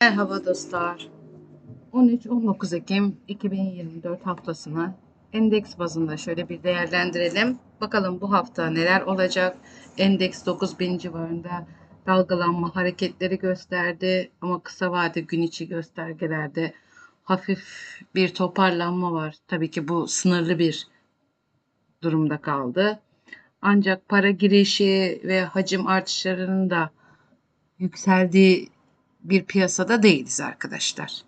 Merhaba dostlar. 13-19 Ekim 2024 haftasını endeks bazında şöyle bir değerlendirelim. Bakalım bu hafta neler olacak? Endeks 9000 civarında dalgalanma hareketleri gösterdi ama kısa vade gün içi göstergelerde hafif bir toparlanma var. Tabii ki bu sınırlı bir durumda kaldı. Ancak para girişi ve hacim artışlarının da yükseldiği bir piyasada değiliz arkadaşlar.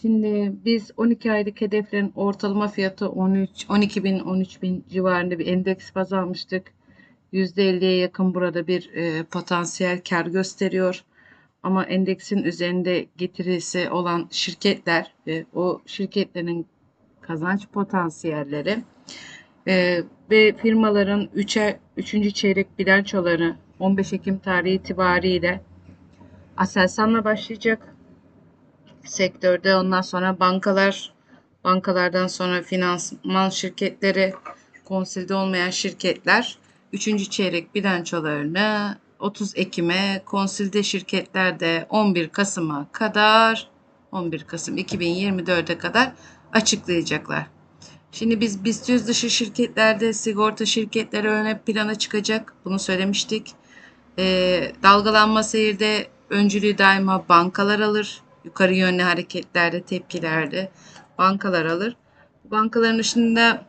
Şimdi biz 12 aylık hedeflerin ortalama fiyatı 13, 12 bin, 13 bin civarında bir endeks baz almıştık. %50'ye yakın burada bir e, potansiyel kar gösteriyor. Ama endeksin üzerinde getirisi olan şirketler ve o şirketlerin kazanç potansiyelleri e, ve firmaların 3'e 3. çeyrek bilançoları 15 Ekim tarihi itibariyle Aselsan'la başlayacak sektörde. Ondan sonra bankalar, bankalardan sonra finansman şirketleri, konsilde olmayan şirketler 3. çeyrek bilançolarını 30 Ekim'e, konsilde şirketler de 11 Kasım'a kadar 11 Kasım 2024'e kadar açıklayacaklar. Şimdi biz BIST dışı şirketlerde sigorta şirketleri ön plana çıkacak. Bunu söylemiştik. Ee, dalgalanma seyirde öncülüğü daima bankalar alır. Yukarı yönlü hareketlerde, tepkilerde bankalar alır. Bankaların dışında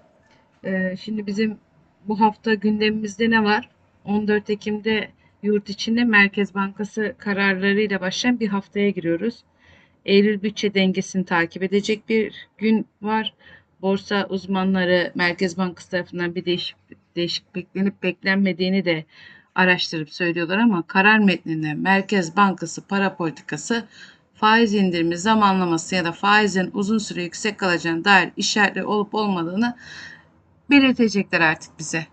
e, şimdi bizim bu hafta gündemimizde ne var? 14 Ekim'de yurt içinde Merkez Bankası kararlarıyla başlayan bir haftaya giriyoruz. Eylül bütçe dengesini takip edecek bir gün var. Borsa uzmanları Merkez Bankası tarafından bir değişik, değişik beklenip beklenmediğini de araştırıp söylüyorlar ama karar metninde Merkez Bankası para politikası faiz indirimi zamanlaması ya da faizin uzun süre yüksek kalacağına dair işaretli olup olmadığını belirtecekler artık bize.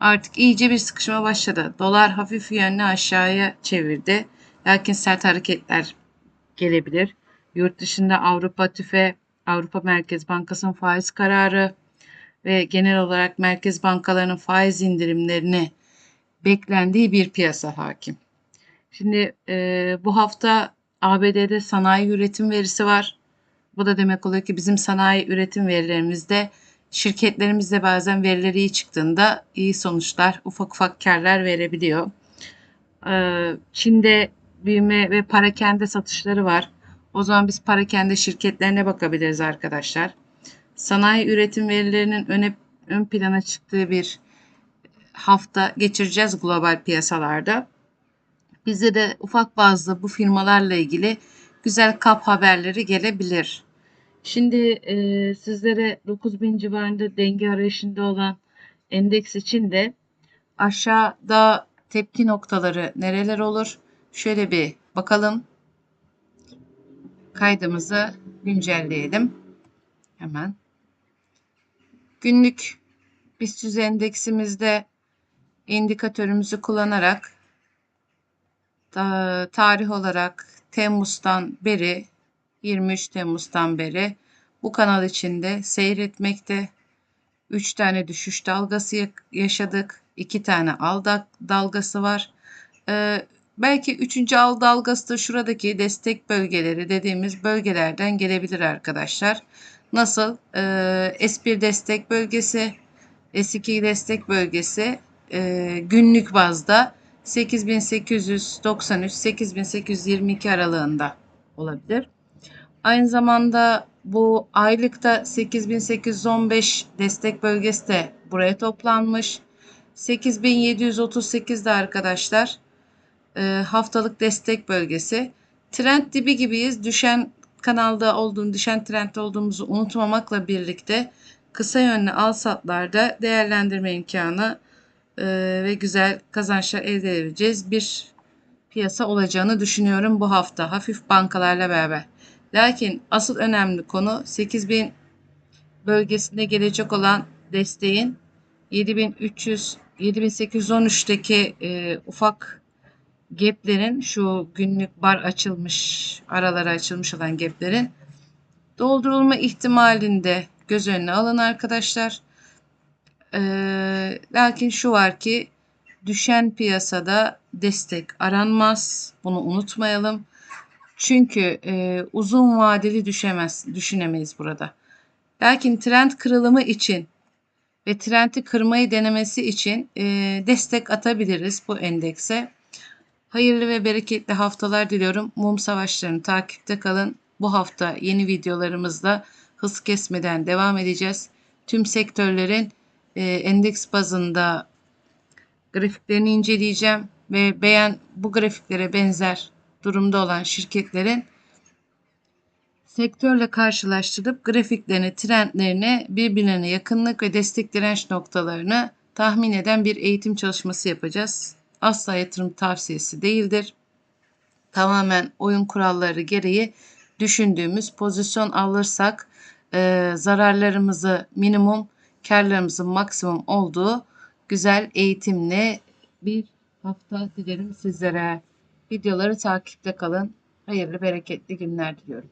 Artık iyice bir sıkışma başladı. Dolar hafif yönlü aşağıya çevirdi. Lakin sert hareketler gelebilir. Yurt dışında Avrupa TÜFE, Avrupa Merkez Bankası'nın faiz kararı ve genel olarak merkez bankalarının faiz indirimlerini beklendiği bir piyasa hakim. Şimdi e, bu hafta ABD'de sanayi üretim verisi var. Bu da demek oluyor ki bizim sanayi üretim verilerimizde şirketlerimizde bazen verileri iyi çıktığında iyi sonuçlar, ufak ufak karlar verebiliyor. Ee, Çin'de büyüme ve parakende satışları var. O zaman biz parakende şirketlerine bakabiliriz arkadaşlar. Sanayi üretim verilerinin öne, ön plana çıktığı bir hafta geçireceğiz global piyasalarda. Bize de ufak bazlı bu firmalarla ilgili güzel kap haberleri gelebilir. Şimdi e, sizlere 9000 civarında denge arayışında olan endeks için de aşağıda tepki noktaları nereler olur? Şöyle bir bakalım. Kaydımızı güncelleyelim. Hemen. Günlük BIST endeksimizde indikatörümüzü kullanarak tarih olarak Temmuz'dan beri 23 Temmuz'dan beri bu kanal içinde seyretmekte. 3 tane düşüş dalgası yaşadık. 2 tane al dalgası var. Ee, belki 3. al dalgası da şuradaki destek bölgeleri dediğimiz bölgelerden gelebilir arkadaşlar. Nasıl? Ee, S1 destek bölgesi, S2 destek bölgesi e, günlük bazda 8893-8822 aralığında olabilir. Aynı zamanda bu aylıkta 8815 destek bölgesi de buraya toplanmış. 8738 de arkadaşlar e, haftalık destek bölgesi. Trend dibi gibiyiz. Düşen kanalda olduğunu, düşen trendde olduğumuzu unutmamakla birlikte kısa yönlü al satlarda değerlendirme imkanı ve güzel kazançlar elde edebileceğiz bir piyasa olacağını düşünüyorum bu hafta hafif bankalarla beraber. Lakin asıl önemli konu 8000 bölgesinde gelecek olan desteğin 7300 7813'teki e, ufak gaplerin şu günlük bar açılmış aralara açılmış olan gaplerin doldurulma ihtimalinde göz önüne alın arkadaşlar. Ee, lakin şu var ki düşen piyasada destek aranmaz. Bunu unutmayalım. Çünkü e, uzun vadeli düşemez, düşünemeyiz burada. Lakin trend kırılımı için ve trendi kırmayı denemesi için e, destek atabiliriz bu endekse. Hayırlı ve bereketli haftalar diliyorum. Mum savaşlarını takipte kalın. Bu hafta yeni videolarımızda hız kesmeden devam edeceğiz. Tüm sektörlerin e, endeks bazında grafiklerini inceleyeceğim ve beğen bu grafiklere benzer durumda olan şirketlerin sektörle karşılaştırıp grafiklerini, trendlerini, birbirlerine yakınlık ve destek direnç noktalarını tahmin eden bir eğitim çalışması yapacağız. Asla yatırım tavsiyesi değildir. Tamamen oyun kuralları gereği düşündüğümüz pozisyon alırsak e, zararlarımızı minimum, karlarımızın maksimum olduğu güzel eğitimli bir hafta dilerim sizlere. Videoları takipte kalın. Hayırlı bereketli günler diliyorum.